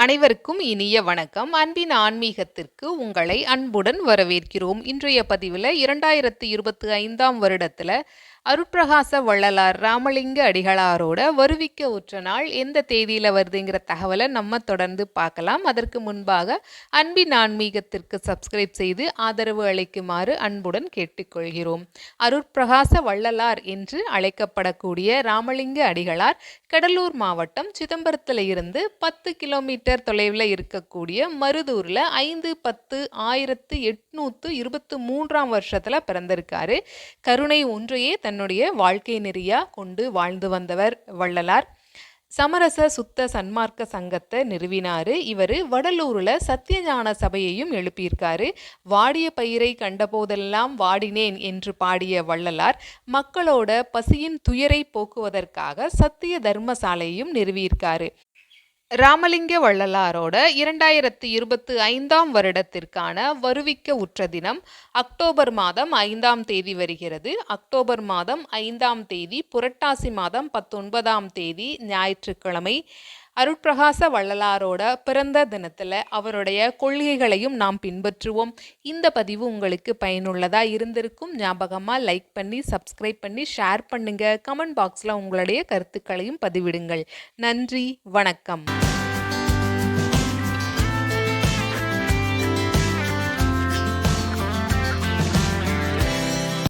அனைவருக்கும் இனிய வணக்கம். அன்பின் ஆன்மீகத்திற்கு உங்களை அன்புடன் வரவேற்கிறோம். இன்றைய பதிவில் இரண்டாயிரத்தி இருபத்தி ஐந்தாம் வருடத்தில் அருட்பிரகாச வள்ளலார் ராமலிங்க அடிகளாரோட வருவிக்க உற்ற நாள் எந்த தேதியில் வருதுங்கிற தகவலை நம்ம தொடர்ந்து பார்க்கலாம். அதற்கு முன்பாக அன்பின் ஆன்மீகத்திற்கு சப்ஸ்கிரைப் செய்து ஆதரவு அளிக்குமாறு அன்புடன் கேட்டுக்கொள்கிறோம். அருட்பிரகாச வள்ளலார் என்று அழைக்கப்படக்கூடிய ராமலிங்க அடிகளார் கடலூர் மாவட்டம் சிதம்பரத்தில் இருந்து பத்து கிலோமீட்டர் தொலைவில் இருக்கக்கூடிய மருதூரில் ஐந்து பத்து ஆயிரத்து எட்நூற்று இருபத்து மூன்றாம் வருஷத்தில் பிறந்திருக்காரு. கருணை ஒன்றையே தன்னுடைய வாழ்க்கை நெறியாக கொண்டு வாழ்ந்து வந்தவர் வள்ளலார். சமரச சுத்த சன்மார்க்க சங்கத்தை நிறுவினார். இவர் வடலூரில் சத்தியஞான சபையையும் எழுப்பியிருக்காரு. வாடிய பயிரை கண்டபோதெல்லாம் வாடினேன் என்று பாடிய வள்ளலார் மக்களோட பசியின் துயரை போக்குவதற்காக சத்திய தர்மசாலையும் நிறுவியிருக்காரு. ராமலிங்க வள்ளலாரோட இரண்டாயிரத்தி இருபத்தி ஐந்தாம் வருடத்திற்கான வருவிக்க உற்ற தினம் அக்டோபர் மாதம் ஐந்தாம் தேதி வருகிறது. அக்டோபர் மாதம் ஐந்தாம் தேதி புரட்டாசி மாதம் பத்தொன்பதாம் தேதி ஞாயிற்றுக்கிழமை அருட்பிரகாச வள்ளலாரோட பிறந்த தினத்தில் அவருடைய கொள்கைகளையும் நாம் பின்பற்றுவோம். இந்த பதிவு உங்களுக்கு பயனுள்ளதாக இருந்திருக்கும். ஞாபகமாக லைக் பண்ணி சப்ஸ்கிரைப் பண்ணி ஷேர் பண்ணுங்கள் கமெண்ட் பாக்ஸில் உங்களுடைய கருத்துக்களையும் பதிவிடுங்கள். நன்றி வணக்கம்.